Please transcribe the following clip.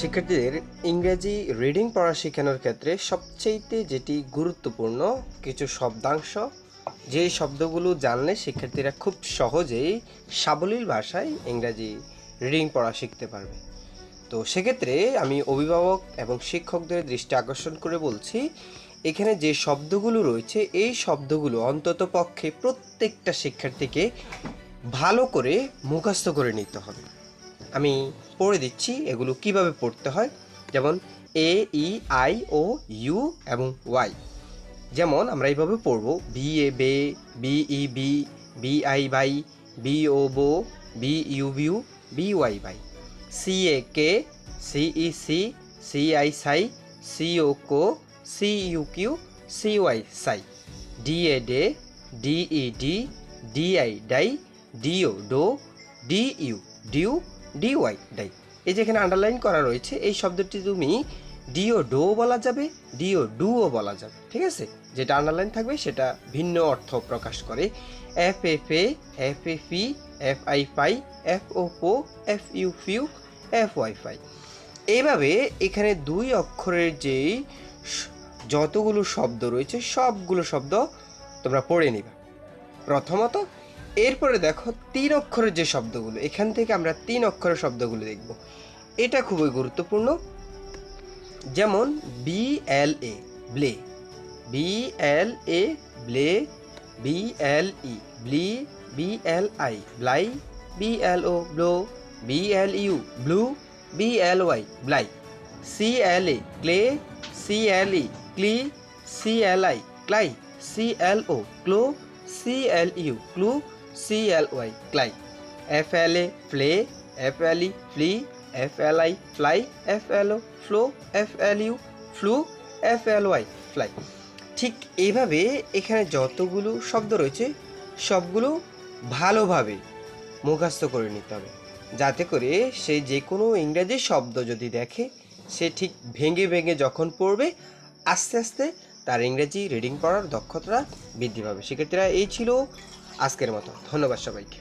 শিক্ষার্থীদের ইংরেজি রিডিং পড়া শেখানোর ক্ষেত্রে সবচেয়েতে যেটি গুরুত্বপূর্ণ কিছু শব্দাংশ যে শব্দগুলো জানলে শিক্ষার্থীরা খুব সহজেই সাবলীল ভাষায় ইংরাজি রিডিং পড়া শিখতে পারবে। তো সেক্ষেত্রে আমি অভিভাবক এবং শিক্ষকদের দৃষ্টি আকর্ষণ করে বলছি, এখানে যে শব্দগুলো রয়েছে, এই শব্দগুলো অন্তত পক্ষে প্রত্যেকটা শিক্ষার্থীকে ভালো করে মুখস্থ করে নিতে হবে। আমি পড়ে দিচ্ছি এগুলো কীভাবে পড়তে হয়। যেমন A E I O U এবং ওয়াই যেমন আমরা এইভাবে পড়ব B A ba B E be B I bi B O bo B U bu B Y by C A ca C E ce C I ci C O co C U cu C Y cy D A da D E de D I di D O do D U du D Y dy এই যে এখানে underline করা রয়েছে, এই শব্দটি তুমি deo do বলা যাবে ডিও ডুও বলা যাবে, ঠিক আছে? যেটা আন্ডারলাইন থাকবে, সেটা ভিন্ন অর্থ প্রকাশ করে। F F A F F E F I fi F O fo F U fu F Y fy এইভাবে এখানে দুই অক্ষরের যেই যতগুলো শব্দ রয়েছে, সবগুলো শব্দ তোমরা পড়ে নিবা। প্রথমত এরপরে দেখো তিন অক্ষরের যে শব্দগুলো, এখান থেকে আমরা তিন অক্ষরের শব্দগুলো দেখব। এটা খুবই গুরুত্বপূর্ণ। যেমন B L A bla B L A bla B L E ble B L I bli B L O blo B L U blu B L Y bly C L A cla C L E cle C L I cli C L O clo C L U clu C L Y cly F L A fla F L E fle F L I fli F L O flo F L U flu F L Y fly ঠিক এইভাবে এখানে যতগুলো শব্দ রয়েছে, সবগুলো ভালোভাবে মুখস্থ করে নিতে হবে। যাতে করে সে যে কোনো ইংরেজি শব্দ যদি দেখে, সে ঠিক ভেঙে ভেঙে যখন পড়বে, আস্তে আস্তে তার ইংরেজি রিডিং পড়ার দক্ষতা বৃদ্ধি পাবে। শিক্ষার্থীরা এই ছিল আজকের মতো। ধন্যবাদ সবাইকে।